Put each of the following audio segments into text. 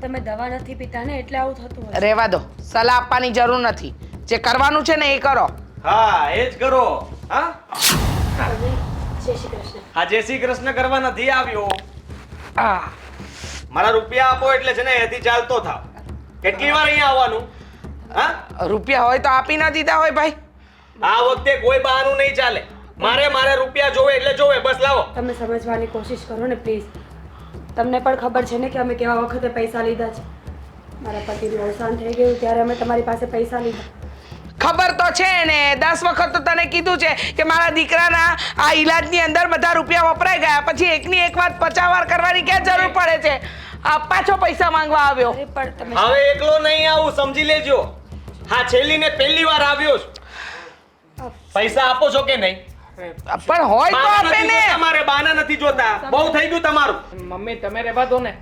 તમે દવા નથી પીતા ને એટલે આવું થતું હોય રહેવા દો. સલાહ આપવાની જરૂર નથી. જે કરવાનું છે ને એ કરો. હા એ જ કરો. હા? હા જય શ્રી કૃષ્ણ. આ જય શ્રી કૃષ્ણ કરવા નથી આવ્યો. આ. મારા રૂપિયા આપો એટલે છે ને એથી ચાલતો થાવ. કેટલી વાર અહીંયા આવવાનું? હા? રૂપિયા હોય તો આપી ના દીધા હોય ભાઈ. આ વખતે કોઈ બહાનું નહીં ચાલે. મારે મારે રૂપિયા જોવે એટલે જોવે. બસ લાવો. તમે સમજવાની કોશિશ કરો ને પ્લીઝ તમને પણ ખબર છે ને કે અમે કેવા વખતે પૈસા લીધા છે? મારા પતિનું અવસાન થઈ ગયું ત્યારે અમે તમારી પાસે પૈસા લીધા. ખબર તો છે ને દસ વખત તો તને કીધું છે કે મારા દીકરાના આ ઈલાજની અંદર બધા રૂપિયા વપરાઈ ગયા પછી એકની એક વાત પચાવાર કરવાની ક્યાં જરૂર પડે છે? આ પાછો પૈસા માંગવા આવ્યો. પણ હવે એકલો નહીં આવું સમજી લેજો. હા છેલ્લી ને પહેલી વાર આવ્યો પૈસા આપો છો કે નહીં? પણ હોય તો આપે ને. તમારે બાના નથી જોતા. બહુ થઈ ગયું તમારું. મમ્મી તમે રહેવા દો ને.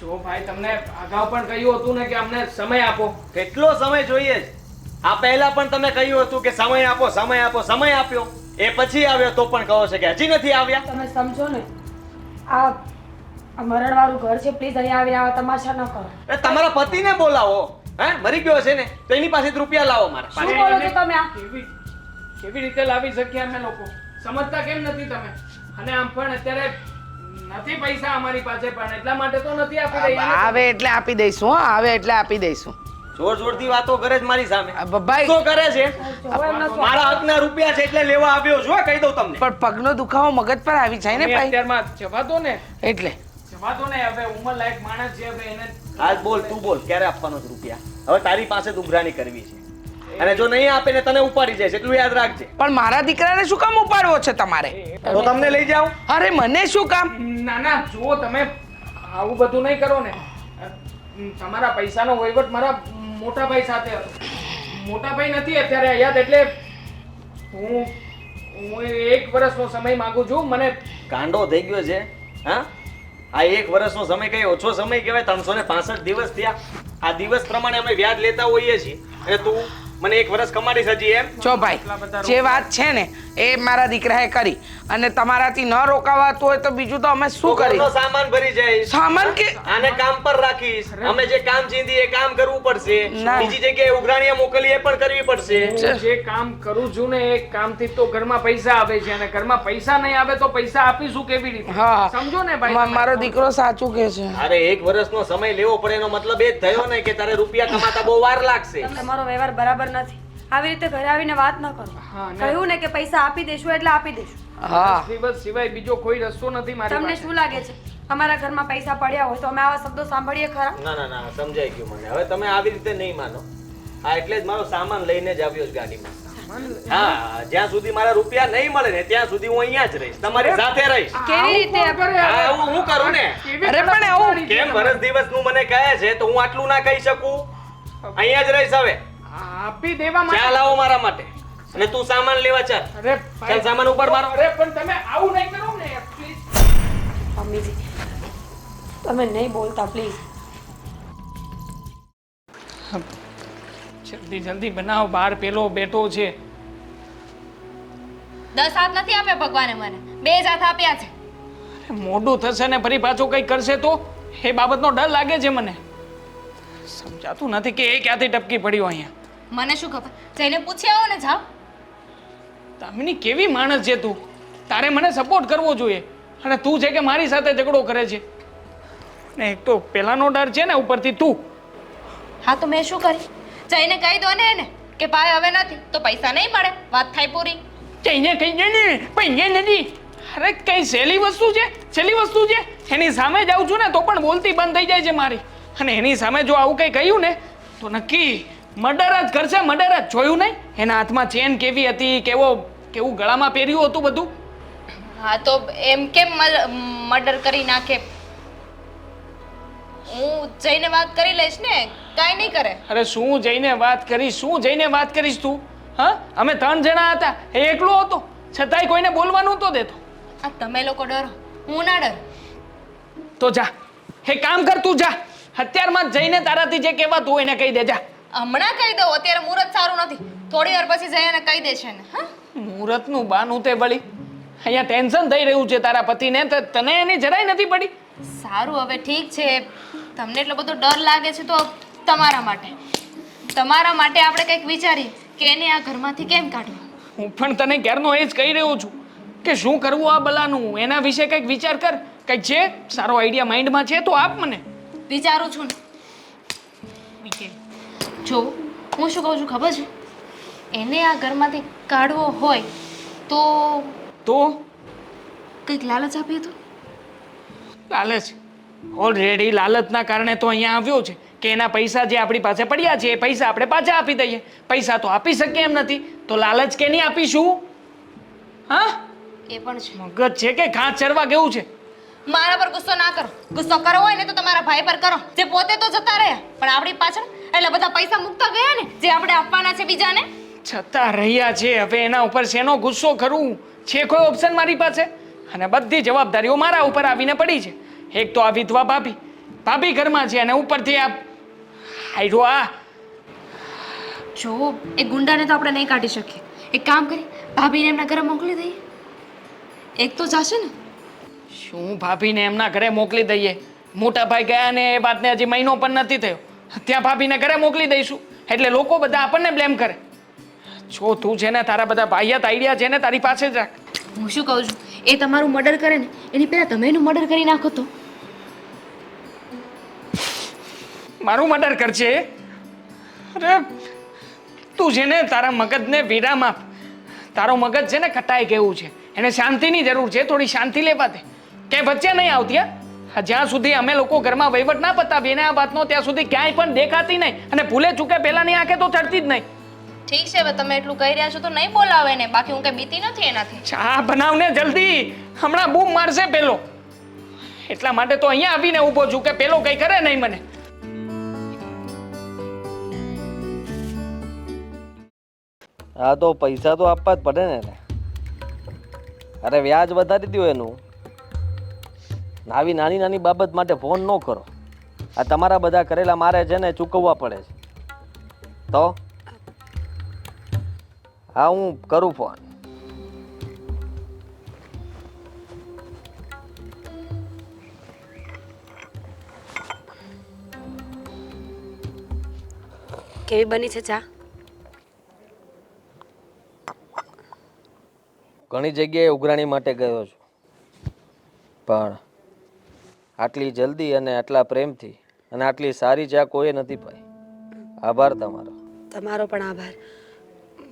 જો ભાઈ તમને અગાઉ પણ કહ્યું હતું ને કે અમને સમય આપો. કેટલો સમય જોઈએ આ પહેલા પણ તમે કહ્યું હતું કે સમય આપો સમય આપો સમય આપ્યો. એ પછી આવ્યો તો પણ કહો છો કે હજી નથી આવ્યા? તમે સમજો ને. આ મરણ મરણવાળું ઘર છે પ્લીઝ અહીંયા આવી આવા તમાશા ન કરો. એ તમારા પતિને બોલાવો. હે? મરી ગયો છે ને. તો એની પાસે રૂપિયા લાવો મારા. શું બોલો છો તમે આ? કેવી રીતે લાવી શકીએ અમે લોકો? સમજતા કેમ નથી તમે? અને આમ પણ અત્યારે નથી પૈસા અમારી પાસે પણ એટલા માટે તો નથી આપી રહ્યા આવે એટલે આપી દઈશું હા આવે એટલે આપી દઈશું. જોર જોરથી વાતો કરે છે મારી સામે. ભાઈ શું કરે છે. મારા હકના રૂપિયા છે એટલે લેવા આવ્યો છું કહી દઉં તમને. પણ પગનો દુખાવો મગજ પર આવી જાય ને ભાઈ. અત્યારમાં જવા દો ને. એટલે. જવા દો ને હવે ઉંમર લાયક માણસ છે હવે એને આજ બોલ તું બોલ ક્યારે આપવાનો છે રૂપિયા? હવે તારી પાસે જ કરવી છે. અને જો નહીં આપે ને તને ઉપાડી જાય છે એટલું યાદ રાખજે. પણ મારા દીકરાને શું કામ ઉપાડવો છે તમારે? તો તમને લઈ જાઓ અરે મને શું કામ? ના ના જુઓ તમે આવું બધું નહીં કરો ને. તમારા પૈસાનો વહીવટ મારા મોટા ભાઈ સાથે હતો. મોટા ભાઈ નથી અત્યારે યાદ એટલે હું હું એક વર્ષનો સમય માંગુ છું. મને કાંડો થઈ ગયો છે હા? આ એક વર્ષનો સમય કઈ ઓછો સમય કહેવાય? ત્રણસો ને પાસઠ દિવસ થયા. આ દિવસ પ્રમાણે અમે વ્યાજ લેતા હોઈએ છીએ. અને તું મને એક વર્ષ કમાડી સજી એમ. જો ભાઈ જે વાત છે ને એ મારા દીકરાએ કરી. અને તમારાથી ન રોકાવાતું હોય તો બીજું તો અમે શું કરી સામાન ભરી જઈશ. સામાન કે આને કામ પર રાખીશ. અમે જે કામ ચીંધી એ કામ કરવું પડશે. બીજી જગ્યાએ ઉઘરાણીયા મોકલી એ પણ કરવી પડશે. જે કામ કરું છું ને એ કામથી તો ઘરમાં પૈસા આવે છે. અને ઘરમાં પૈસા નહીં આવે તો પૈસા આપીશું કેવી રીતે? હા. સમજો ને ભાઈ મારો દીકરો સાચું કે છે. અરે એક વર્ષનો સમય લેવો પડે એનો મતલબ એ જ થયો ને કે તારે રૂપિયા કમાતા બહુ વાર લાગશે. તમારો વ્યવહાર બરાબર નથી. આવી રીતે ઘરે આવીને વાત ન કરો. હા, ને- કહ્યું ને કે પૈસા આપી દેશું એટલે આપી દેશું. હા. દિવસ સિવાય બીજો કોઈ રસ્તો નથી મારી તમને પાસે. શું લાગે છે? અમારા ઘરમાં પૈસા પડ્યા હોય તો અમે આવા શબ્દો સાંભળીએ ખરા? ના ના ના સમજાઈ ગયું મને. હવે તમે આવી રીતે નહીં માનો. હા એટલે જ મારો સામાન લઈને જ આવ્યો છું ગાડીમાં. હા જ્યાં સુધી મારા રૂપિયા નહીં મળે ને ત્યાં સુધી હું અહીંયા જ રહીશ. તમારી સાથે રહીશ. કેવી રીતે આવું હા એવું હું કરું ને? અરે પણ એવું કેમ છે વર્ષ દિવસનું મને કહે છે તો હું આટલું ના કહી શકું? અહીંયા જ રહીશ હવે. આપી દેવા ચા માટે લાવો મારા માટે. અને તું સામાન લેવા ચાલ. અરે ચાલ સામાન ઉપર મારો. અરે પણ તમે આવું નહીં કરો ને પ્લીઝ મમ્મીજી તમે નહીં બોલતા પ્લીઝ જલ્દી જલ્દી બનાવો. બહાર પેલો બેઠો છે. દસ હાથ નથી આપ્યા ભગવાને મને. બે જ હાથ આપ્યા છે. અરે મોઢું થશે ને ફરી પાછું કંઈ કરશે તો? એ બાબતનો ડર લાગે છે મને. સમજાતું નથી કે એ ક્યાંથી ટપકી પડ્યો અહીંયા. મને શું ખબર? જઈને પૂછી આવો ને જાઓ. તામિની કેવી માણસ છે તું? તારે મને સપોર્ટ કરવો જોઈએ. અને તું છે કે મારી સાથે ઝઘડો કરે છે. ને એક તો પેલાનો ડર છે ને ઉપરથી તું. હા તો મેં શું કરી? જઈને કહી દો ને એને કે ભાઈ હવે નથી તો પૈસા નહીં મળે. વાત થાય પૂરી. જઈને કઈ ને. પણ એ નથી. અરે કઈ સહેલી વસ્તુ છે? સહેલી વસ્તુ છે? એની સામે જાઉં છું ને તો પણ બોલતી બંધ થઈ જાય છે મારી. અને એની સામે જો આવું કંઈ કહ્યું ને તો નક્કી મર્ડર જ કરશે મર્ડર જ. જોયું નહીં? એના હાથમાં ચેન કેવી હતી કેવો કેવું ગળામાં પહેર્યું હતું બધું? હા તો એમ કેમ મર્ડર કરી નાખે? હું જઈને વાત કરી લઈશ ને કાંઈ નહીં કરે. અરે શું જઈને વાત કરીશ શું જઈને વાત કરીશ તું? હા? અમે ત્રણ જણા હતા એ એકલો હતો. છતાંય કોઈને બોલવાનું તો દેતો. આ તમે લોકો ડરો. હું ના ડર. તો જા. એ કામ કર તું જા. અત્યારમાં જઈને તારાથી જે કહેવાતું એને કહી દે જા. હમણાં કહી દઉં અત્યારે મુહૂર્ત સારું નથી. થોડી વાર પછી જઈને કહી દેશે ને હા? મુહૂર્તનું બાનું તે બળી અહીંયા ટેન્શન થઈ રહ્યું છે તારા પતિને તો તને એની જરાય નથી પડી? સારું હવે ઠીક છે. તમને એટલો બધો ડર લાગે છે તો તમારા માટે. તમારા માટે આપણે કંઈક વિચારીએ કે એને આ ઘરમાંથી કેમ કાઢવું હું પણ તને ક્યારનો એ જ કહી રહ્યો છું કે શું કરવું આ બલાનું? એના વિશે કંઈક વિચાર કર. કંઈક છે? સારો આઈડિયા માઇન્ડમાં છે તો આપ મને. વિચારું છું ને. જો હું શું કહું છું ખબર છે? એને આ ઘરમાંથી કાઢવો હોય તો તો? કંઈક લાલચ આપીએ તો લાલચ? ઓલરેડી લાલચના કારણે તો અહીંયા આવ્યો છે કે એના પૈસા જે આપણી પાસે પડ્યા છે એ પૈસા આપણે પાછા આપી દઈએ. પૈસા તો આપી શકીએ એમ નથી. તો લાલચ કે નહીં આપીશું? હા? એ પણ છે. મગજ છે કે ઘાસ ચરવા કેવું છે? મારા પર ગુસ્સો ના કરો. ગુસ્સો કરવો હોય ને તો તમારા ભાઈ પર કરો. જે પોતે તો જતા રહ્યા પણ આપણી પાછળ એટલે બધા પૈસા મૂકતા ગયા ને જે આપણે આપવાના છે બીજાને. છતાં રહ્યા છે. હવે એના ઉપર શેનો ગુસ્સો કરવું છે કોઈ ઓપ્શન મારી પાસે? અને બધી જવાબદારીઓ મારા ઉપર આવીને પડી છે. એક તો આ વિધવા ભાભી. ભાભી ઘરમાં છે અને ઉપરથી આ આયરો આ. જો એ ગુંડાને તો આપણે નહીં કાઢી શકીએ. એક કામ કરી ભાભીને એમના ઘરે મોકલી દઈએ. એક તો જશે ને. શું ભાભીને એમના ઘરે મોકલી દઈએ? મોટા ભાઈ ગયા ને એ વાતને હજી મહિનો પણ નથી થયો. ત્યાં ભાભીને ઘરે મોકલી દઈશું. એટલે લોકો બધા આપણને બ્લેમ કરે. જો તું છે ને તારા બધા ભાઈયાત આઈડિયા છે ને તારી પાસે જ રાખ. હું શું કહું છું? એ તમારું મર્ડર કરે ને એની પહેલાં તમે એનું મર્ડર કરી નાખો તો. મારું મર્ડર કરશે અરે તું છે ને તારા મગજને વિરામ આપ. તારો મગજ છે ને કટાઈ ગયું છે. એને શાંતિની જરૂર છે થોડી શાંતિ લેવા દે. કે વચ્ચે નહીં આવતી હા? જ્યાં સુધી અમે લોકો ઘરમાં વહીવટ ના પતાવીએ ને આ વાતનો ત્યાં સુધી ક્યાંય પણ દેખાતી નહીં. અને ભૂલે ચૂકે પહેલાની આંખે તો ચડતી જ નહીં. ઠીક છે હવે તમે એટલું કહી રહ્યા છો તો નહીં બોલાવે ને. બાકી હું કઈ બીતી નથી એનાથી. ચા બનાવને જલ્દી. હમણાં બૂમ મારશે પેલો. એટલા માટે તો અહીંયા આવીને ઊભો છું કે પેલો કંઈ કરે નહીં મને. હા તો પૈસા તો આપવા જ પડે ને અરે વ્યાજ વધારી દીધું એનું. આવી નાની નાની બાબત માટે ફોન ન કરો. આ તમારા બધા કરેલા મારે છે ને ચૂકવવા પડે છે. તો? હા હું કરું ફોન. કેવી બની છે ચા? ઘણી જગ્યાએ ઉઘરાણી માટે ગયો છું. પણ આટલી જલ્દી અને આટલા પ્રેમથી અને આટલી સારી ચા કોઈએ નથી પાઈ. આભાર તમારો. તમારો પણ આભાર.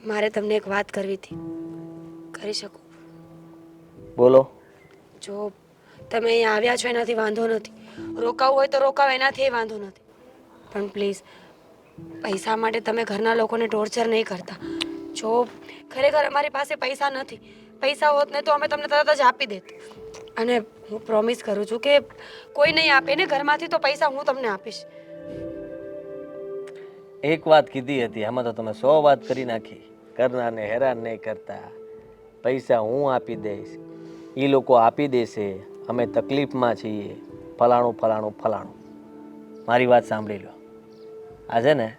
મારે તમને એક વાત કરવી હતી. કરી શકું? બોલો. જો તમે અહીંયા આવ્યા છો એનાથી વાંધો નથી. રોકાવું હોય તો રોકાવ એનાથી વાંધો નથી. પણ પ્લીઝ પૈસા માટે તમે ઘરના લોકોને ટોર્ચર નહીં કરતા. જો ખરેખર અમારી પાસે પૈસા નથી પૈસા હોત ને તો અમે તમને તરત જ આપી દેત. અને હું પ્રોમિસ કરું છું કે કોઈ નહીં આપે ને ઘરમાંથી તો પૈસા હું તમને આપીશ. એક વાત કીધી હતી, આમાં તો તમે સો વાત કરી નાખી. કરનારને હેરાન નહીં કરતા. પૈસા હું આપી દઈશ. એ લોકો આપી દેશે. અમે તકલીફમાં છીએ. ફલાણું ફલાણું ફલાણું. મારી વાત સાંભળી લો. આ છે ને,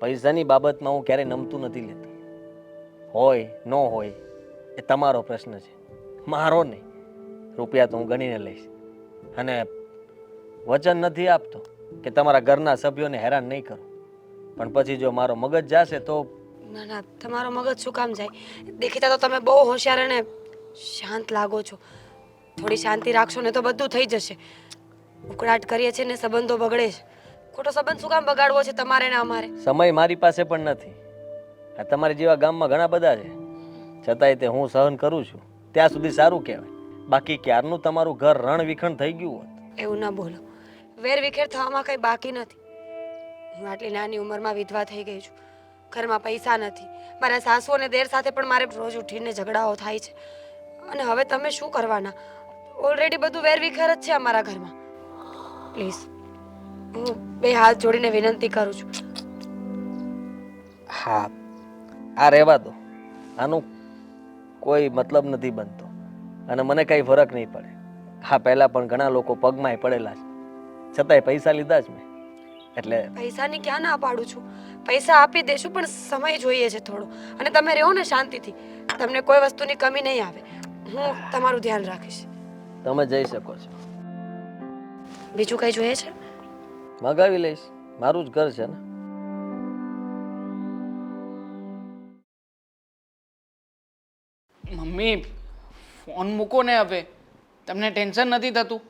પૈસાની બાબતમાં હું ક્યારેય નમતું નથી લેતો. હોય, ન હોય એ તમારો પ્રશ્ન છે. મારો નહીં. રૂપિયા તો હું ગણીને લઈશ. અને વચન નથી આપતો કે તમારા ઘરના સભ્યોને હેરાન નહીં કરો. પણ પછી જો મારો મગજ જાશે તો ના ના તમારો મગજ શું કામ જાય? દેખીતા તો તમે બહુ હોશિયાર અને શાંત લાગો છો. થોડી શાંતિ રાખશો ને તો બધું થઈ જશે. ઉકળાટ કરીએ છીએ ને સંબંધો બગડે છે. ખોટો સંબંધ શું કામ બગાડવો છે તમારે ને અમારે? સમય મારી પાસે પણ નથી. આ તમારી જેવા ગામમાં ઘણા બધા છે. છતાંય તે હું સહન કરું છું. ત્યાં સુધી સારું કહેવાય. બાકી ક્યારનું તમારું ઘર રણ વિખણ થઈ ગયું હોત? એવું ના બોલો. વેર વિખેર થવામાં કંઈ બાકી નથી. હું આટલી નાની ઉંમરમાં વિધવા થઈ ગઈ છું. ઘરમાં પૈસા નથી. મારા સાસુ અને દેર સાથે પણ મારે રોજ ઉઠીને ઝઘડાઓ થાય છે. અને હવે તમે શું કરવાના? ઓલરેડી બધું વેર વિખેર જ છે અમારા ઘરમાં. પ્લીઝ હું બે હાથ જોડીને વિનંતી કરું છું. હા. આ રહેવા દો. આનું કોઈ મતલબ નથી બનતો. અને મને કાંઈ ફરક નહીં પડે. હા પહેલાં પણ ઘણા લોકો પગમાંય પડેલા છે. છતાંય પૈસા લીધા જ મેં. એટલે પૈસાની ક્યાં ના પાડું છું? પૈસા આપી દેશું પણ સમય જોઈએ છે થોડો. અને તમે રહો ને શાંતિથી. તમને કોઈ વસ્તુની કમી નહીં આવે. હું તમારું ધ્યાન રાખીશ. તમે જઈ શકો છો. બીજું કંઈ જોઈએ છે? મગાવી લઈશ. મારું જ ઘર છે ને. મમ્મી ફોન મૂકો ને હવે. તમને ટેન્શન નથી થતું?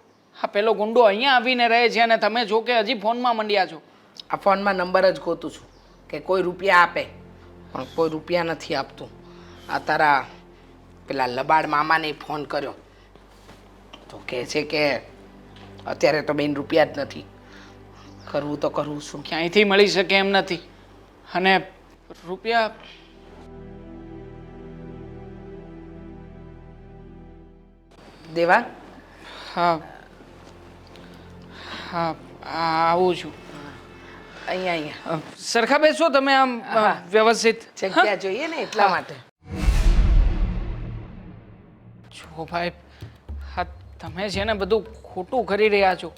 હા પેલો ગુંડો અહીંયા આવીને રહે છે અને તમે જો કે હજી ફોનમાં મંડ્યા છો. આ ફોનમાં નંબર જ ગોતું છું કે કોઈ રૂપિયા આપે પણ કોઈ રૂપિયા નથી આપતું. આ તારા પેલા લબાડ મામાને ફોન કર્યો. તો કહે છે કે અત્યારે તો બેન રૂપિયા જ નથી. કરવું તો કરવું શું ક્યાંયથી મળી શકે એમ નથી. અને રૂપિયા દેવા? હા. હા આવું છું. અહીંયા અહીંયા. સરખા બેસો તમે આમ વ્યવસ્થિત? જગ્યા જોઈએ ને એટલા માટે. જો ભાઈ હા તમે છે ને બધું ખોટું કરી રહ્યા છો.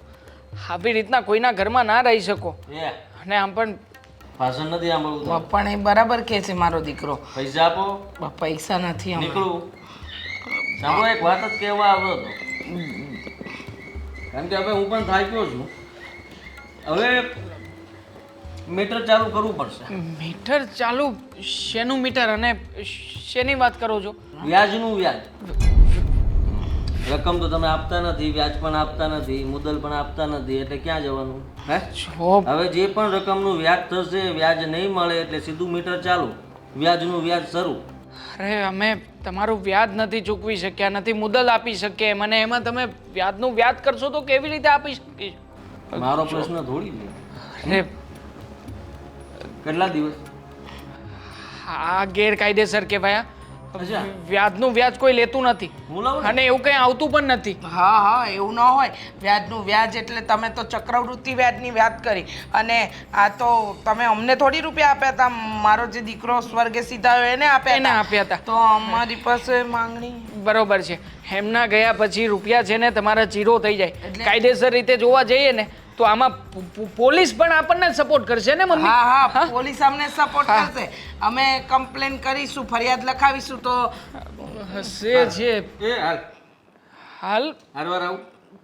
આવી રીતના કોઈના ઘરમાં ના રહી શકો. અને આમ પણ ભાષણ નથી સાંભળવું પણ એ બરાબર કહે છે મારો દીકરો? પૈસા આપો. પૈસા નથી. નીકળું. સાંભળો એક વાત જ કહેવા આવ્યો હતો. કારણ કે હવે હું પણ થાક્યો છું. હવે મીટર ચાલુ કરવું પડશે. મીટર ચાલુ? શેનું મીટર અને શેની વાત કરો છો? વ્યાજનું વ્યાજ. રકમ તો તમે આપતા નથી વ્યાજ પણ આપતા નથી મુદલ પણ આપતા નથી એટલે ક્યાં જવાનું? હે? હવે જે પણ રકમનું વ્યાજ થશે વ્યાજ નહીં મળે એટલે સીધું મીટર ચાલુ. વ્યાજનું વ્યાજ શરૂ. અરે અમે તમારું વ્યાજ નથી ચૂકવી શક્યા નથી મુદલ આપી શકીએ. મને એમાં તમે વ્યાજનું વ્યાજ કરશો તો કેવી રીતે આપી શકીશ મારો પ્રશ્ન થોડી છે. અરે. કેટલા દિવસ? આ ગેરકાયદેસર કહેવાય. વ્યાજનું વ્યાજ કોઈ લેતું નથી. અને એવું કંઈ આવતું પણ નથી. હા હા એવું ન હોય. વ્યાજનું વ્યાજ એટલે તમે તો ચક્રવૃત્તિ વ્યાજની વાત કરી. અને આ તો તમે અમને થોડી રૂપિયા આપ્યા હતા મારો જે દીકરો સ્વર્ગે સીધા એને આપ્યા એને આપ્યા હતા તો અમારી પાસે માંગણી. બરોબર છે. એમના ગયા પછી રૂપિયા છે ને તમારા જીરો થઈ જાય. કાયદેસર રીતે જોવા જઈએ ને તો આમાં પોલીસ પણ આપણને સપોર્ટ કરશે ને મમ્મી? હા હા પોલીસ અમને સપોર્ટ કરશે. અમે કમ્પ્લેન કરીશું ફરિયાદ લખાવીશું તો હશે છે એ હાલ. હાલ? હરવાર આવું.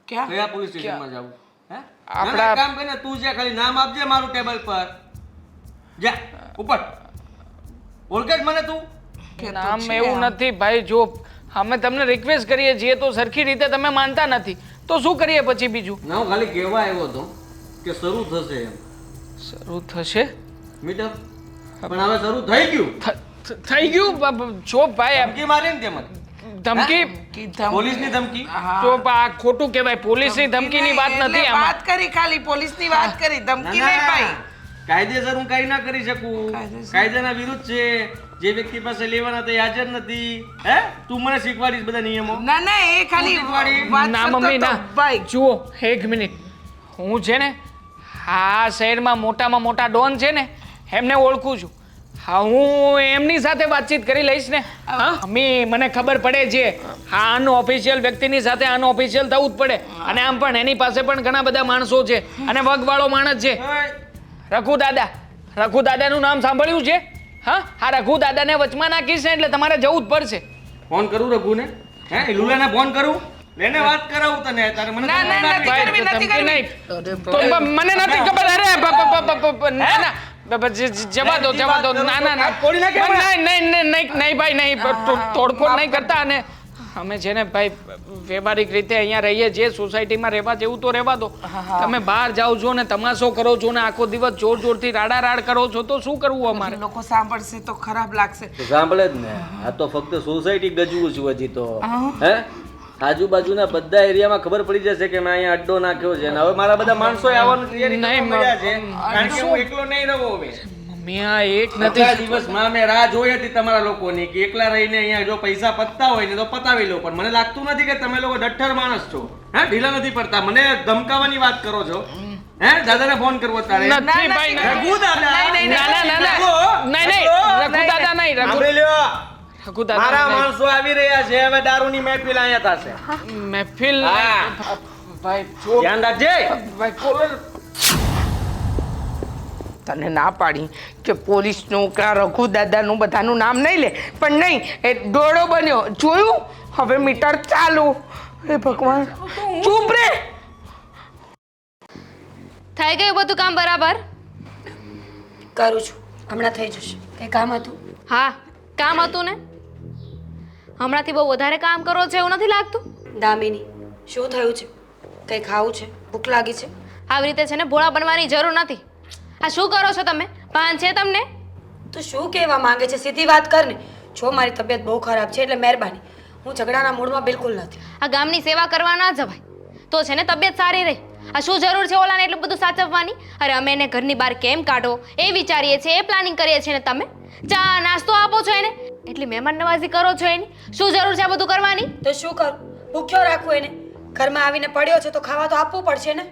ક્યાં? કયા પોલીસ સ્ટેશનમાં જાવું? હે? આપણા- કામ કરીને તું જે ખાલી નામ આપજે મારું ટેબલ પર. જા ઉપર. ઓળખે જ મને તું. કે નામ એવું નથી. ભાઈ જો અમે તમને રિક્વેસ્ટ કરીએ છીએ તો સરખી રીતે તમે માનતા નથી. તો શું કરીએ પછી બીજું? ના હું ખાલી કહેવા આવ્યો હતો કે શરૂ થશે એમ. શરૂ થશે? મીટર? પણ હવે શરૂ થઈ ગયું. થઈ ગયું? જો ભાઈ ધમકી મારી ને તેમજ ધમકી? પોલીસની ધમકી? તો આ ખોટું કહેવાય. પોલીસની ધમકીની વાત નથી આમાં. વાત કરી ખાલી પોલીસની વાત કરી. ધમકી ના, નહીં ભાઈ. કાયદેસર હું કઈ ના કરી શકું. કાયદાના વિરુદ્ધ છે. જે વ્યક્તિ પાસે લેવાના તે હાજર નથી. હે? તું મને શીખવાડીશ બધા નિયમો. ના ના એ ખાલી. વાત ના મમ્મી ના. ભાઈ. જુઓ એક મિનિટ. હું છે ને આ શહેરમાં મોટામાં મોટા ડોન છે ને એમને ઓળખું છું. હા હું એમની સાથે વાતચીત કરી લઈશ ને. હા. મમ્મી મને ખબર પડે છે હા આનું ઓફિશિયલ વ્યક્તિની સાથે આનું ઓફિશિયલ થવું જ પડે. અને આમ પણ એની પાસે પણ ઘણા બધા માણસો છે. અને વગવાળો માણસ છે. રઘુ દાદા રઘુ દાદાનું નામ સાંભળ્યું છે? હા? આ રઘુ દાદાને વચમાં નાખી છે એટલે તમારે જવું જ પડશે. ફોન કરું રઘુને? હે લુલાને ફોન કરું? એને વાત કરાવું તને તારે મને ના, ના, નથી. કરવી, નથી કરવી. તો મને નથી ખબર. અરે ના ના. જવા દો જવા દો. ના ના ના. નહીં નહીં નહીં ભાઈ નહીં. તોડફોડ નહીં કરતા અને અમે છે ને ભાઈ વ્યવહારિક રીતે અહીંયા રહીએ છીએ સોસાયટીમાં રહેવા જેવું તો રહેવા દો. તમે બહાર જાઓ છો ને તમાશો કરો છો ને આખો દિવસ જોર જોરથી રાડા રાડ કરો છો તો શું કરવું અમારે? લોકો સાંભળશે તો ખરાબ લાગશે. સાંભળે જ ને. આ તો ફક્ત સોસાયટી ગજવું છું હજી તો. હે. આજુબાજુના બધા એરિયામાં ખબર પડી જશે કે મેં અહીંયા અડ્ડો નાખ્યો છે અને હવે મારા બધા માણસો આવવાનું તૈયારી નહીં, મળ્યા છે. કારણ કે હું એકલો નહીં રહું હવે. આ એક નથી દિવસમાં મેં રાહ જોઈ હતી તમારા લોકોની કે એકલા રહીને અહીંયા જો પૈસા પતતા હોય ને તો પતાવી લો પણ મને લાગતું નથી કે તમે લોકો ડઠ્ઠર માણસ છો હે ઢીલા નથી પડતા મને ધમકાવાની વાત કરો છો હે દાદાને ફોન કરવો તારે નથી ભાઈ રઘુ દાદા નહીં ના ના ના નહીં નહીં રઘુ દાદા નહીં રઘુ લ્યો રઘુ દાદા મારા માણસો આવી રહ્યા છે હવે દારૂની મહેફિલ અહીંયા થશે મહેફિલ ભાઈ ધ્યાન રાખજે ભાઈ કોલર તને ના પાડી કે પોલીસનું કે રઘુ દાદાનું બધાનું નામ નહીં લે. પણ નહીં એ દોડો બન્યો. જોયું? હવે મીટર ચાલુ. હે ભગવાન. ચૂપ રે. થઈ ગયું બધું કામ બરાબર? કરું છું. હમણાં થઈ જશે. કંઈ કામ હતું? હા કામ હતું ને? હમણાંથી બહુ વધારે કામ કરો છો એવું નથી લાગતું? દામિની શું થયું છે? કંઈ ખાવું છે? ભૂખ લાગી છે? આવી રીતે છે ને ભોળા બનવાની જરૂર નથી. આ શું કરો છો તમે? ભાન છે તમને? તો શું કહેવા માંગે છે? સીધી વાત કર ને જો મારી તબિયત બહુ ખરાબ છે એટલે મહેરબાની. હું ઝઘડાના મૂડમાં બિલકુલ નથી. આ ગામની સેવા કરવા ના જવાય. તો છે ને તબિયત સારી રહે. આ શું જરૂર છે ઓલાને એટલું બધું સાચવવાની? અરે અમે એને ઘરની બહાર કેમ કાઢો? એ વિચારીએ છીએ એ પ્લાનિંગ કરીએ છીએ ને તમે? ચા નાસ્તો આપો છો એને? એટલી મહેમાન નવાજી કરો છો એની? શું જરૂર છે આ બધું કરવાની? તો શું કરું? ભૂખ્યો રાખું એને. ઘરમાં આવીને પડ્યો છે તો ખાવા તો આપવું પડશે ને?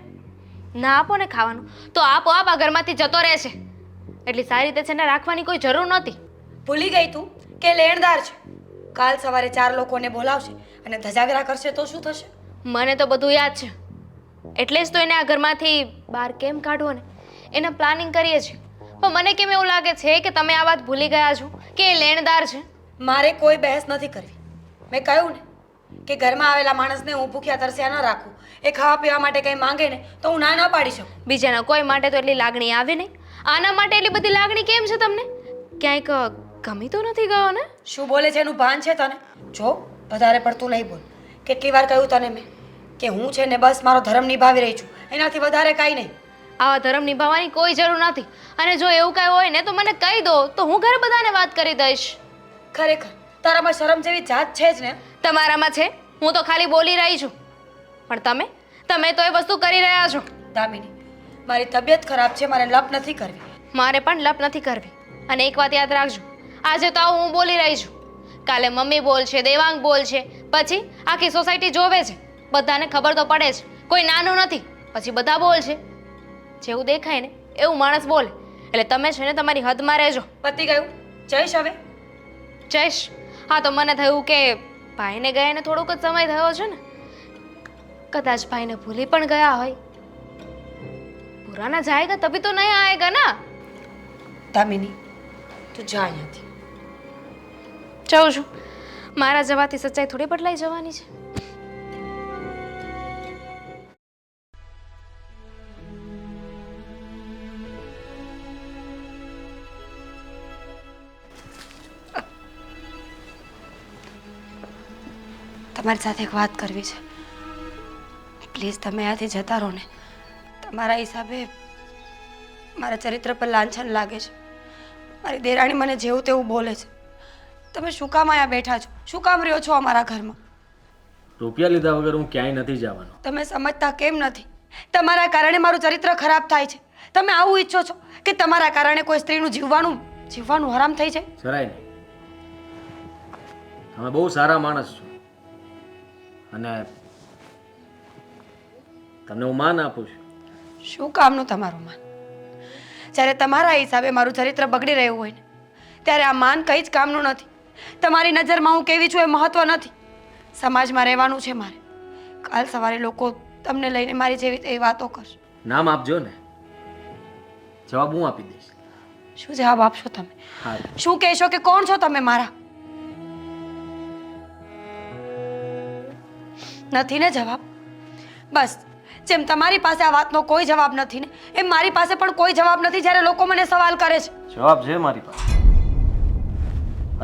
ના આપો ને ખાવાનું. તો આપો આપ આ ઘરમાંથી જતો રહે છે એટલી સારી રીતે છે ને રાખવાની કોઈ જરૂર નહોતી. ભૂલી ગઈ તું કે લેણદાર છે. કાલ સવારે ચાર લોકોને બોલાવશે અને ધજાગરા કરશે તો શું થશે? મને તો બધું યાદ છે. એટલે જ તો એને આ ઘરમાંથી બહાર કેમ કાઢવો ને? એના પ્લાનિંગ કરીએ છીએ. પણ મને કેમ એવું લાગે છે કે તમે આ વાત ભૂલી ગયા છો કે એ લેણદાર છે? મારે કોઈ બહેસ નથી કરવી. મેં કહ્યું ને કે ઘરમાં આવેલા માણસને હું ભૂખ્યા તરસ્યા ન રાખું. એ ખાવા પીવા માટે કંઈ માંગે ને તો હું ના ન પાડી શકું. બીજાના કોઈ માટે તો એટલી લાગણી આવે નહીં. આના માટે એટલી બધી લાગણી કેમ છે તમને? ક્યાંક ગમી તો નથી ગયો ને શું બોલે છે એનું ભાન છે તને? જો વધારે પડતું નહીં બોલ. કેટલી વાર કહ્યું તને મેં કે હું છે ને બસ મારો ધર્મ નિભાવી રહી છું. એનાથી વધારે કાંઈ નહીં. આવા ધર્મ નિભાવવાની કોઈ જરૂર નથી. અને જો એવું કાંઈ હોય ને તો મને કહી દો તો હું ઘરે બધાને વાત કરી દઈશ. ખરેખર. તારામાં શરમ જેવી જાત છે જ ને? તમારામાં છે? હું તો ખાલી બોલી રહી છું. પણ તમે? તમે તો એ વસ્તુ કરી રહ્યા છો. દામિની મારી તબિયત ખરાબ છે મારે લપ નથી કરવી. મારે પણ લપ નથી કરવી. અને એક વાત યાદ રાખજો આજે તો આવું હું બોલી રહી છું. કાલે મમ્મી બોલશે દેવાંગ બોલશે પછી આખી સોસાયટી જોવે છે. બધાને ખબર તો પડે છે કોઈ નાનું નથી પછી બધા બોલશે જેવું દેખાય ને એવું માણસ બોલે. એટલે તમે છે ને તમારી હદમાં રહેજો. પતી ગયું. જઈશ હવે? જઈશ હા તો મને થયું કે ભાઈને ગયાને થોડોક જ સમય થયો છે ને. કદાચ ભાઈને ભૂલી પણ ગયા હોય. પુરાના જાયગા તભી તો નહીં આવેગા ના. દામિની તું જા અહીંયાથી. જાઉં છું. મારા જવાથી સચ્ચાઈ થોડી બદલાઈ જવાની છે. તમારી સાથે એક વાત કરવી છે. પ્લીઝ તમે અહીંયાથી જતા રહો ને. તમારા હિસાબે મારા ચરિત્ર પર લાંછન લાગે છે. મારી દેરાણી મને જેવું તેવું બોલે છે. તમે શું કામ અહીંયા બેઠા છો? શું કામ રહ્યો છો અમારા ઘરમાં? રૂપિયા લીધા વગર હું ક્યાંય નથી જવાનો. તમે સમજતા કેમ નથી? તમારા કારણે મારું ચરિત્ર ખરાબ થાય છે. તમે આવું ઈચ્છો છો કે તમારા કારણે કોઈ સ્ત્રીનું જીવવાનું જીવવાનું હરામ થઈ જાય? જરાય નહીં. તમે બહુ સારા માણસ છો. અને તમને હું માન આપું છું. શું કામનું તમારું માન? જ્યારે તમારા હિસાબે મારું ચરિત્ર બગડી રહ્યું હોય ને ત્યારે આ માન કંઈ જ કામનું નથી. તમારી નજરમાં હું કેવી છું એ મહત્વ નથી. સમાજમાં રહેવાનું છે મારે. કાલ સવારે લોકો તમને લઈને મારી જેવી તેવી વાતો કરશે. નામ આપજો ને. જવાબ હું આપી દઈશ. શું જવાબ આપશો તમે? શું કહેશો કે કોણ છો તમે મારા? નથી ને જવાબ? બસ જેમ તમારી પાસે આ વાતનો કોઈ જવાબ નથી ને એમ મારી પાસે પણ કોઈ જવાબ નથી જ્યારે લોકો મને સવાલ કરે છે. જવાબ છે મારી પાસે.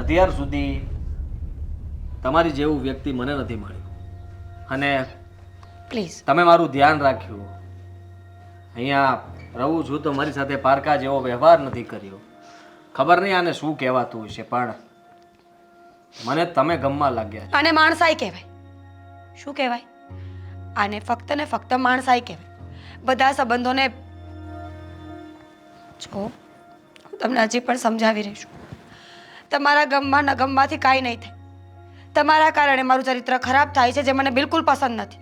અત્યાર સુધી તમારી જેવું વ્યક્તિ મને નથી મળ્યું. અને પ્લીઝ તમે મારું ધ્યાન રાખ્યું. અહીંયા રહું છું તો મારી સાથે પારકા જેવો વ્યવહાર નથી કર્યો. ખબર નહીં આને શું કહેવાતું હશે પણ મને તમે ગમવા લાગ્યા અને માણસાઈ કહેવાય. શું કહેવાય? આને ફક્ત ને ફક્ત માણસાઈ કહેવાય. બધા સંબંધોને જો, હું તમને હજી પણ સમજાવી રહી છું. તમારા ગમમાં ન ગમમાંથી કાંઈ નહીં થાય. તમારા કારણે મારું ચરિત્ર ખરાબ થાય છે જે મને બિલકુલ પસંદ નથી.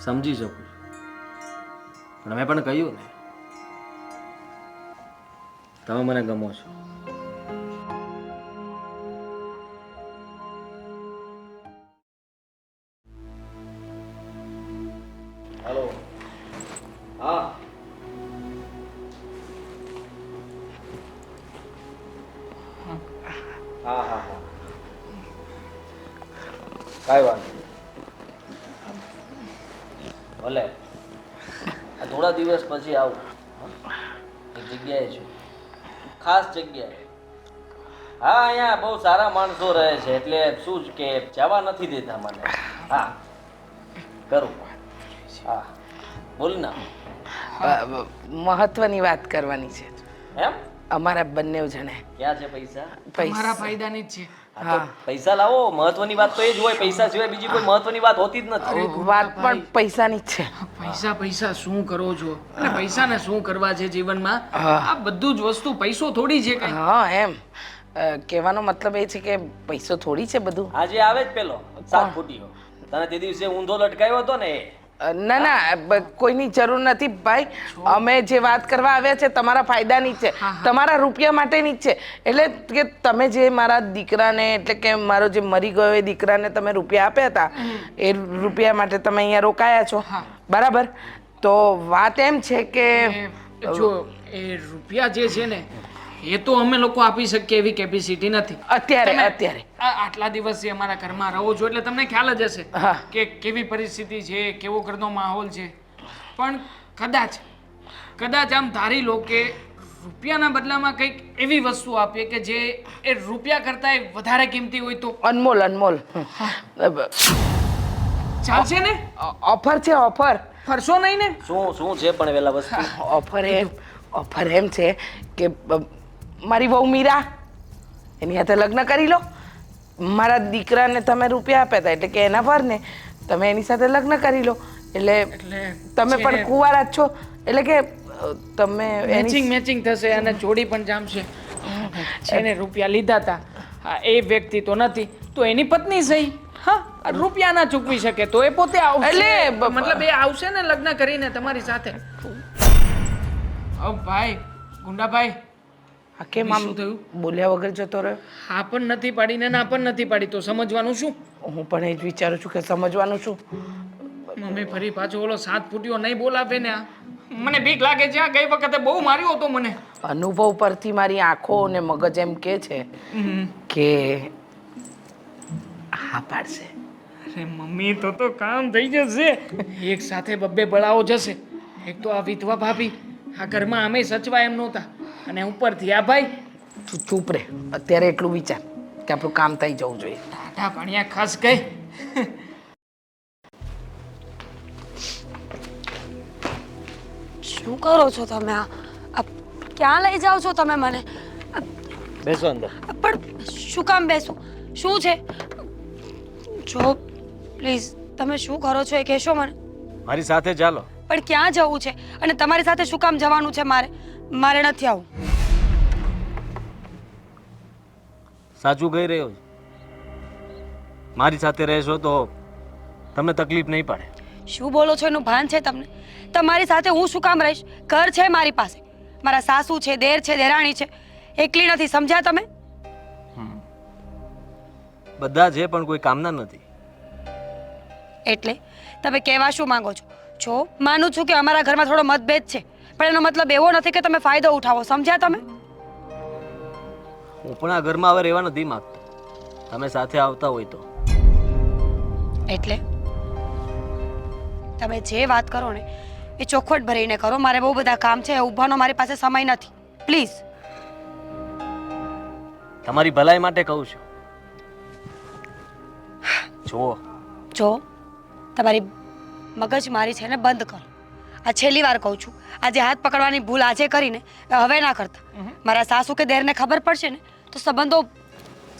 સમજી શકું પણ મેં પણ કહ્યું ને, તમે મને ગમો છો. હાલો. હા. હા હા હા. કાંઈ વાંધો. ભલે. થોડા દિવસ પછી આવું. એક જગ્યાએ છું. ખાસ જગ્યાએ. હા, અહીંયા બહુ સારા માણસો રહે છે એટલે શું કે, જવા નથી દેતા મને. હા. કરું. હા. બોલ ના. મહત્વની વાત કરવાની છે. એમ? અમારા બંને જણે. ક્યાં છે પૈસા? મારા પૈસા ફાયદાની જ છે. હા પૈસા લાવો મહત્વની વાત તો એ જ હોય પૈસા સિવાય બીજી કોઈ મહત્વની વાત હોતી જ નથી. વાત પણ પૈસાની જ છે. પૈસા પૈસા શું કરો છો? અને પૈસાને શું કરવા છે જીવનમાં? આ બધું જ વસ્તુ પૈસો થોડી છે કઈ. હા એમ. કહેવાનો મતલબ એ છે કે પૈસો થોડી છે બધું. આજે આવે જ પેલો સાત ફૂટીઓ. તને તે દિવસે ઊંધો લટકાયો હતો ને એ? ના ના કોઈની જરૂર નથી. ભાઈ અમે જે વાત કરવા આવ્યા છે તમારા ફાયદાની છે. તમારા રૂપિયા માટેની છે. એટલે કે તમે જે મારા દીકરાને એટલે કે મારો જે મરી ગયો એ દીકરાને તમે રૂપિયા આપ્યા હતા એ રૂપિયા માટે તમે અહીંયા રોકાયા છો. બરાબર? તો વાત એમ છે કે જો એ રૂપિયા જે છે ને એ તો અમે લોકો આપી શકીએ એવી કેપેસિટી નથી. અત્યારે અત્યારે. આ આટલા દિવસથી અમારા ઘરમાં રહો છો એટલે તમને ખ્યાલ જ હશે હા. કે કેવી પરિસ્થિતિ છે કેવો ઘરનો માહોલ છે. પણ કદાચ કદાચ આમ ધારી લો કે રૂપિયાના બદલામાં કંઈક એવી વસ્તુ આપીએ કે જે એ રૂપિયા કરતાં વધારે કિંમતી હોય તો અનમોલ અનમોલ. ચાલશે ને? ઓફર છે ઓફર. ફરશો નહીં ને? શું શું છે પણ વેલા વસ્તુ? ઓફર એમ ઓફર એમ છે કે મારી વહુ મીરા. એની સાથે લગ્ન કરી લો. મારા દીકરાને તમે રૂપિયા આપ્યા હતા એટલે કે એના વરને તમે એની સાથે લગ્ન કરી લો. એટલે તમે પણ કુંવારા છો. એટલે કે તમે મેચિંગ મેચિંગ થશે અને જોડી પણ જામશે. એને રૂપિયા લીધા હતા હા એ વ્યક્તિ તો નથી. તો એની પત્ની સહી? હા રૂપિયા ના ચૂકવી શકે તો એ પોતે આવશે. એટલે મતલબ એ આવશે ને લગ્ન કરીને તમારી સાથે? ઓ ભાઈ ગુંડાભાઈ આ કેમ આમ શું થયું? બોલ્યા વગર જતો રહ્યો? હા પણ નથી પાડી ને ના પણ નથી પાડી. તો સમજવાનું શું? હું પણ એ જ વિચારું છું કે સમજવાનું શું? મમ્મી ફરી પાછો ઓલો સાત ફૂટ્યો નહીં બોલાવે ને આ. મને બીક લાગે છે આ. ગઈ વખતે બહુ માર્યો હતો મને. અનુભવ પરથી મારી આંખો અને મગજ એમ કે છે. કે હા પાડશે. અરે મમ્મી તો તો કામ થઈ જશે. એક સાથે બબ્બે બળાઓ જશે. એક તો આ વિધવા ભાભી. આ ઘરમાં અમે સચવા એમ નહોતા. અને ઉપરથી આ ભાઈ? તું ચૂપ રહે અત્યારે એટલું વિચાર કે આપણું કામ થઈ જવું જોઈએ. ટાટા પાણીયા ખાસ કઈ. શું કરો છો તમે આ? આ ક્યાં લઈ જાઓ છો તમે મને? બેસો અંદર. પણ શું કામ બેસો? શું છે? જો પ્લીઝ તમે શું કરો છો એ કહેશો મને. મારી સાથે ચાલો. પણ ક્યાં જવું છે? અને તમારી સાથે શું કામ જવાનું છે મારે? મારે નથી આવું. સાચું કહી રહ્યો છું. મારી સાથે રહેશો તો તમને તકલીફ નહીં પડે. શું બોલો છો? એનું ભાન છે તમને? તમારી સાથે હું શું કામ રહીશ? ઘર છે મારી પાસે. મારા સાસુ છે દેર છે દેરાણી છે. એકલી નથી સમજ્યા તમે? બધા છે પણ કોઈ કામના નથી. એટલે તમે કહેવા શું માંગો છો? જો માનું છું કે અમારા ઘરમાં થોડો મતભેદ છે. પણ એનો મતલબ એવો નથી કે તમે ફાયદો ઉઠાવો. સમજ્યા તમે? હું પણ આ ઘરમાં હવે રહેવા નથી માંગતો. તમે સાથે આવતા હોય તો. એટલે? તમે જે વાત કરો ને એ ચોખવટ ભરીને કરો. મારે બહુ બધા કામ છે ઊભાનો મારી પાસે સમય નથી. પ્લીઝ તમારી ભલાઈ માટે કહું છું. જુઓ. જો તમારી મગજ મારી છે ને બંધ કરો. આ છેલ્લી વાર કહું છું. આજે હાથ પકડવાની ભૂલ આજે કરીને હવે ના કરતા. મારા સાસુ કે દેરને ખબર પડશે ને તો સંબંધો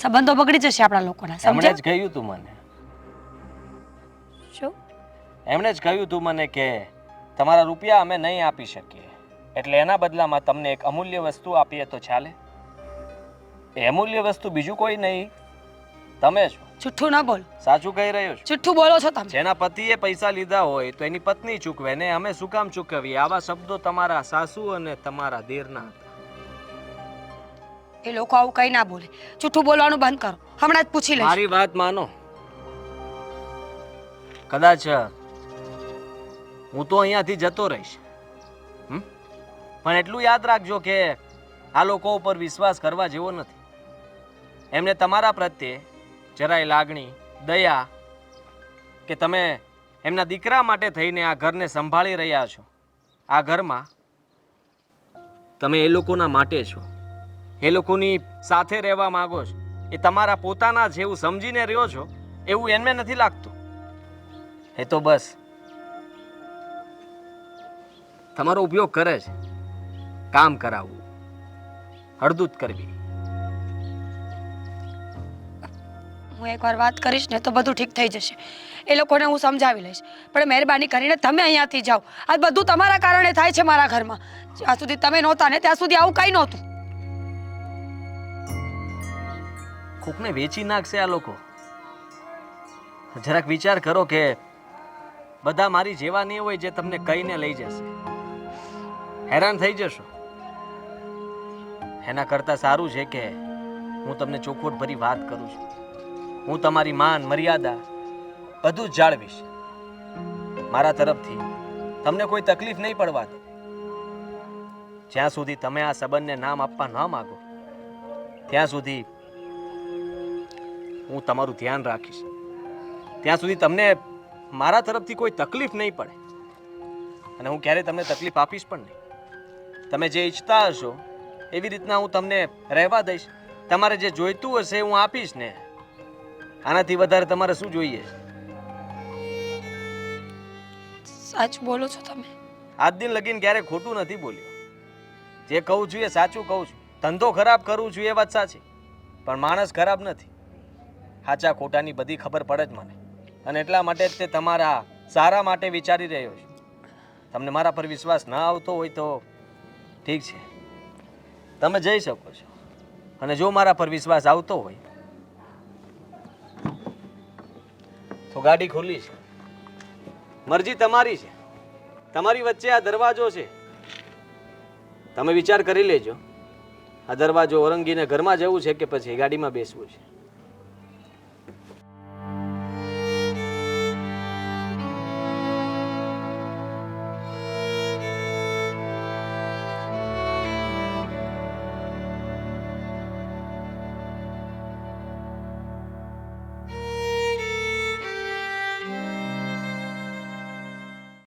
સંબંધો બગડી જશે આપણા લોકોના સમજે જ કહ્યું તું મને. શું? એમણે જ કહ્યું તું મને કે તમારા રૂપિયા અમે નહીં આપી શકીએ. એટલે એના બદલામાં તમને એક અમૂલ્ય વસ્તુ આપીએ તો ચાલે. એ અમૂલ્ય વસ્તુ બીજું કોઈ નહીં. તમે છો? જુઠ્ઠું ના બોલ. સાચું કહી રહ્યો છું? જુઠ્ઠું બોલો છો તમે. જેના પતિએ પૈસા લીધા હોય તો એની પત્ની ચૂકવે ને અમે શું કામ ચૂકવીએ? આવા શબ્દો તમારા સાસુ અને તમારા દેરના હતા. એ લોકો આવું કઈ ના બોલે. જુઠ્ઠું બોલવાનું બંધ કરો. હમણાં જ પૂછી લઈશ. મારી વાત માનો. કદાચ હું તો અહીંયાથી જતો રહીશ? પણ એટલું યાદ રાખજો કે આ લોકો ઉપર વિશ્વાસ કરવા જેવો નથી. એમને તમારા પ્રત્યે જરાય લાગણી, દયા કે તમે એમના દીકરા માટે થઈને આ ઘરને સંભાળી રહ્યા છો. આ ઘરમાં તમે એ લોકોના માટે છો. એ લોકોની સાથે રહેવા માંગો છો. એ તમારા પોતાના જેવું સમજીને રહ્યો છો. એવું એમને નથી લાગતું. એ તો બસ. તમારો ઉપયોગ કરે છે. કામ કરાવવું. હળદૂત કરવી. હું એકવાર વાત કરીશ ને તો બધું ઠીક થઈ જશે. એ લોકોને હું સમજાવી લઈશ. પણ મહેરબાની કરીને તમે અહીંયાથી જાઓ. આ બધું તમારા કારણે થાય છે મારા ઘરમાં. જ્યાં સુધી તમે નહોતા ને ત્યાં સુધી આવું કંઈ નહોતું. કોકને વેચી નાખશે આ લોકો? જરાક વિચાર કરો કે બધા મારી જેવા નહીં હોય જે તમને કહીને લઈ જશે. હેરાન થઈ જશો. એના કરતાં સારું છે કે હું તમને ચોખવટ ભરી વાત કરું છું. હું તમારી માન, મર્યાદા બધું જ જાળવીશ. મારા તરફથી તમને કોઈ તકલીફ નહીં પડવા દો. જ્યાં સુધી તમે આ સંબંધને નામ આપવા ન માગો, ત્યાં સુધી હું તમારું ધ્યાન રાખીશ. ત્યાં સુધી તમને મારા તરફથી કોઈ તકલીફ નહીં પડે. અને હું ક્યારેય તમને તકલીફ આપીશ પણ નહીં. તમે જે ઈચ્છતા હશો, એવી રીતના હું તમને રહેવા દઈશ. તમારે જે જોઈતું હશે હું આપીશ ને. આનાથી વધારે તમારે શું જોઈએ? સાચું બોલો છો તમે. આજ દિન લગીન ક્યારેય ખોટું નથી બોલ્યો. જે કહું છું એ સાચું કહું છું. ધંધો ખરાબ કરું છું એ વાત સાચી. પણ માણસ ખરાબ નથી. સાચા ખોટાની બધી ખબર પડે જ મને. અને એટલા માટે જ તે તમારા સારા માટે વિચારી રહ્યો છું. તમને મારા પર વિશ્વાસ ન આવતો હોય તો ઠીક છે. તમે જઈ શકો છો. અને જો મારા પર વિશ્વાસ આવતો હોય ગાડી ખુલ્લી છે. મરજી તમારી છે. તમારી વચ્ચે આ દરવાજો છે. તમે વિચાર કરી લેજો. આ દરવાજો ઓરંગીને ઘરમાં જવું છે કે પછી ગાડીમાં બેસવું છે.